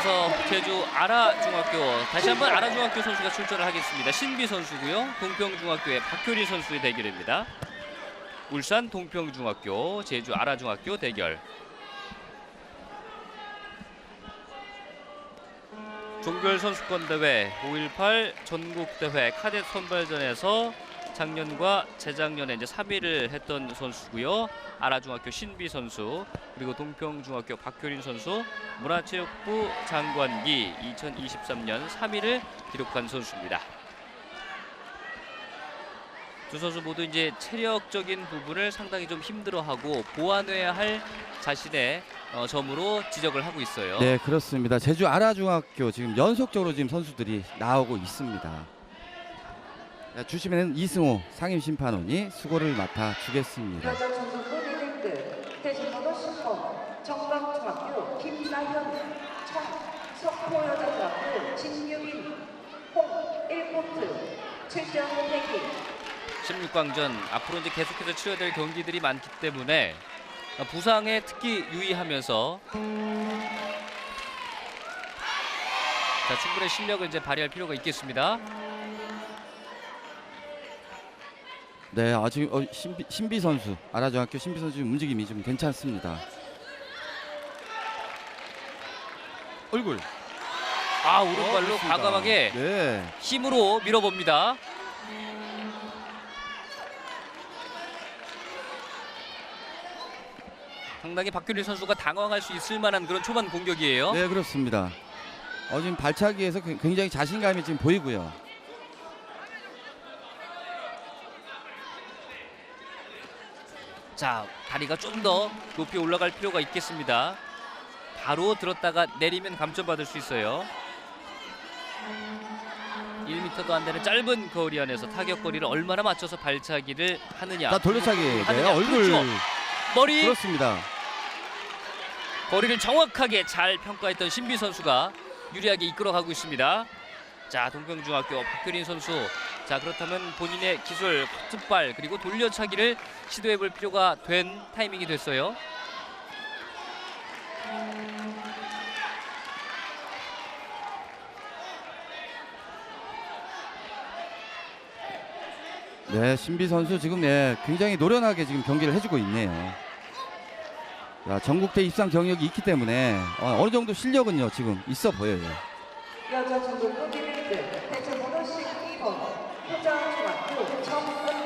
이어서 제주 아라중학교 다시 한번 아라중학교 선수가 출전을 하겠습니다. 신비 선수고요. 동평중학교의 박효리 선수의 대결입니다. 울산 동평중학교, 제주 아라중학교 대결. 종별 선수권 대회 5.18 전국 대회 카뎃 선발전에서 작년과 재작년에 이제 3위를 했던 선수고요. 아라중학교 신비 선수 그리고 동평중학교 박효린 선수 문화체육부 장관기 2023년 3위를 기록한 선수입니다. 두 선수 모두 이제 체력적인 부분을 상당히 좀 힘들어하고 보완해야 할 자신의 어, 점으로 지적을 하고 있어요. 네, 그렇습니다. 제주 아라중학교 지금 연속적으로 지금 선수들이 나오고 있습니다. 자, 주심에는 이승호 상임 심판원이 수고를 맡아 주겠습니다. 여자 중등 보디빌드 대전번호 10번 정강중학교 김나연 청 석포여자중학교 진유민 홍 1코트 출전 대기 16강전 앞으로 이제 계속해서 치러야 경기들이 많기 때문에 부상에 특히 유의하면서 자, 충분히 실력을 이제 발휘할 필요가 있겠습니다. 네, 아직 어, 신비, 신비 선수 아라중학교 신비 선수 움직임이 좀 괜찮습니다. 얼굴 아 어, 오른발로 그렇습니다. 과감하게 네, 힘으로 밀어봅니다. 상당히 박규리 선수가 당황할 수 있을 만한 그런 초반 공격이에요. 네 그렇습니다. 어, 지금 발차기에서 굉- 굉장히 자신감이 지금 보이고요. 자, 다리가 좀 더 높이 올라갈 필요가 있겠습니다. 바로 들었다가 내리면 감점받을 수 있어요. 1m도 안 되는 짧은 거리 안에서 타격 거리를 얼마나 맞춰서 발차기를 하느냐. 자 돌려차기, 네, 하느냐. 얼굴 그렇죠. 머리 그렇습니다. 거리를 정확하게 잘 평가했던 신비 선수가 유리하게 이끌어가고 있습니다. 자, 동평중학교 박효린 선수. 자, 그렇다면 본인의 기술, 컷발 그리고 돌려차기를 시도해 볼 필요가 된 타이밍이 됐어요. 네, 신비 선수 지금 예, 굉장히 노련하게 지금 경기를 해주고 있네요. 자, 전국대 입상 경력이 있기 때문에 어, 어느 정도 실력은요 지금 있어 보여요. 여자 중등 보디빌드 대전 번호 12번 효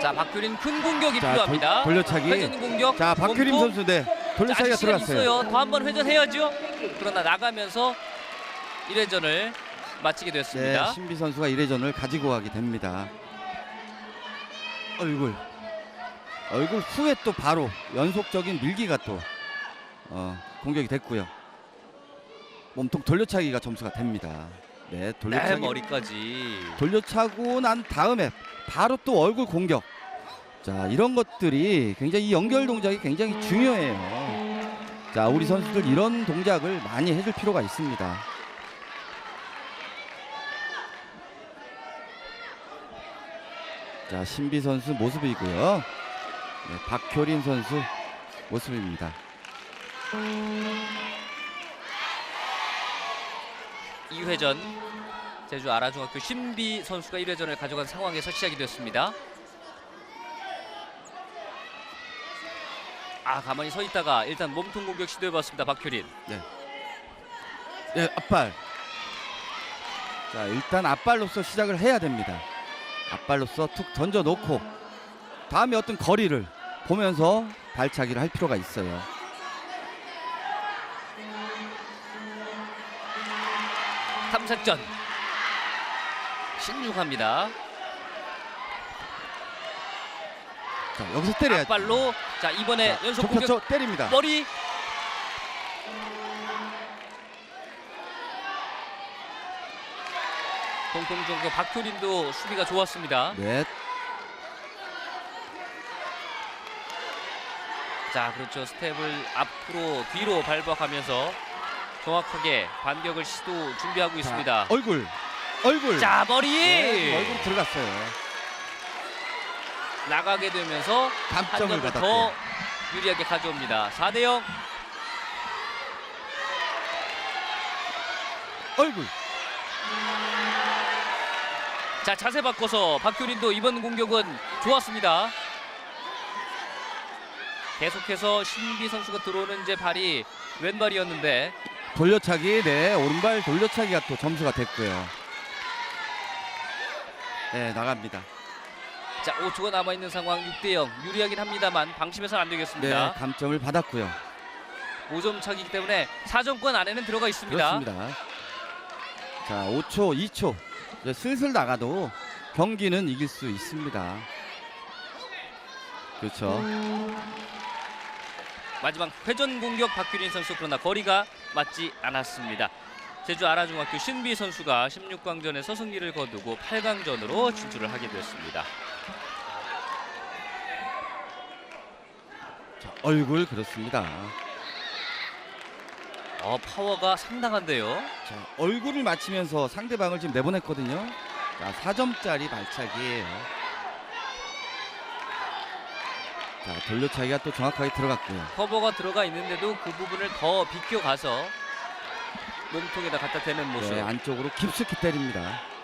자, 박효린 큰 공격이 자, 필요합니다. 돌- 돌려차기. 회전 공격. 자, 박효림 몸통. 선수 네 돌려차기가 아직 시간 들어갔어요. 있어요. 더 한 번 회전해야죠. 그러나 나가면서 1회전을 마치게 네, 됐습니다. 신비 선수가 1회전을 가지고 가게 됩니다. 얼굴, 얼굴 후에 또 바로 연속적인 밀기가 또 어, 공격이 됐고요. 몸통 돌려차기가 점수가 됩니다. 네, 네, 돌려차기 머리까지. 돌려차고 난 다음에 바로 또 얼굴 공격. 자, 이런 것들이 굉장히 이 연결 동작이 굉장히 중요해요. 자, 우리 선수들 이런 동작을 많이 해줄 필요가 있습니다. 자, 신비 선수 모습이고요. 네, 박효린 선수 모습입니다. 이회전 제주 아라중학교 신비 선수가 1회전을 가져간 상황에서 시작이 됐습니다. 아 가만히 서 있다가 일단 몸통 공격 시도해봤습니다 박효린. 네, 앞발. 자, 일단 앞발로서 시작을 해야 됩니다. 앞발로서 툭 던져 놓고 다음에 어떤 거리를 보면서 발차기를 할 필요가 있어요. 탐색전 신중합니다. 자, 여기서 때려야죠. 앞발로 자 이번에 자, 연속? 공격 때립니다. 머리. 동통중교 박효린도 수비가 좋았습니다. 네, 자 그렇죠 스텝을 앞으로 뒤로 밟아가면서 정확하게 반격을 시도 준비하고 있습니다. 얼굴, 얼굴. 자 머리 네, 얼굴 들어갔어요. 나가게 되면서 한 감점을 점을 받았고. 더 유리하게 가져옵니다. 4대 0. 얼굴. 자 자세 바꿔서 박효린도 이번 공격은 좋았습니다. 계속해서 신비 선수가 들어오는 이제 발이 왼발이었는데 돌려차기, 네, 오른발 돌려차기가 또 점수가 됐고요. 네, 나갑니다. 자 5초가 남아 있는 상황 6대 0 유리하긴 합니다만 방심해서는 안 네, 되겠습니다. 감점을 받았고요. 5점 차기이기 때문에 4점권 안에는 들어가 있습니다. 그렇습니다. 자, 5초, 2초. 이제 슬슬 나가도 경기는 이길 수 있습니다. 그렇죠. 마지막 회전 공격 박규린 선수 그러나 거리가 맞지 않았습니다. 제주 아라중학교 신비 선수가 16강전에서 승리를 거두고 8강전으로 진출을 하게 됐습니다. 자, 얼굴 그렇습니다. 어, 파워가 상당한데요. 자, 얼굴을 맞추면서 상대방을 지금 내보냈거든요. 자, 4점짜리 발차기예요. 자, 돌려차기가 또 정확하게 들어갔고요. 커버가 들어가 있는데도 그 부분을 더 비껴가서 몸통에다 갖다 대는 모습. 네, 안쪽으로 깊숙이 때립니다.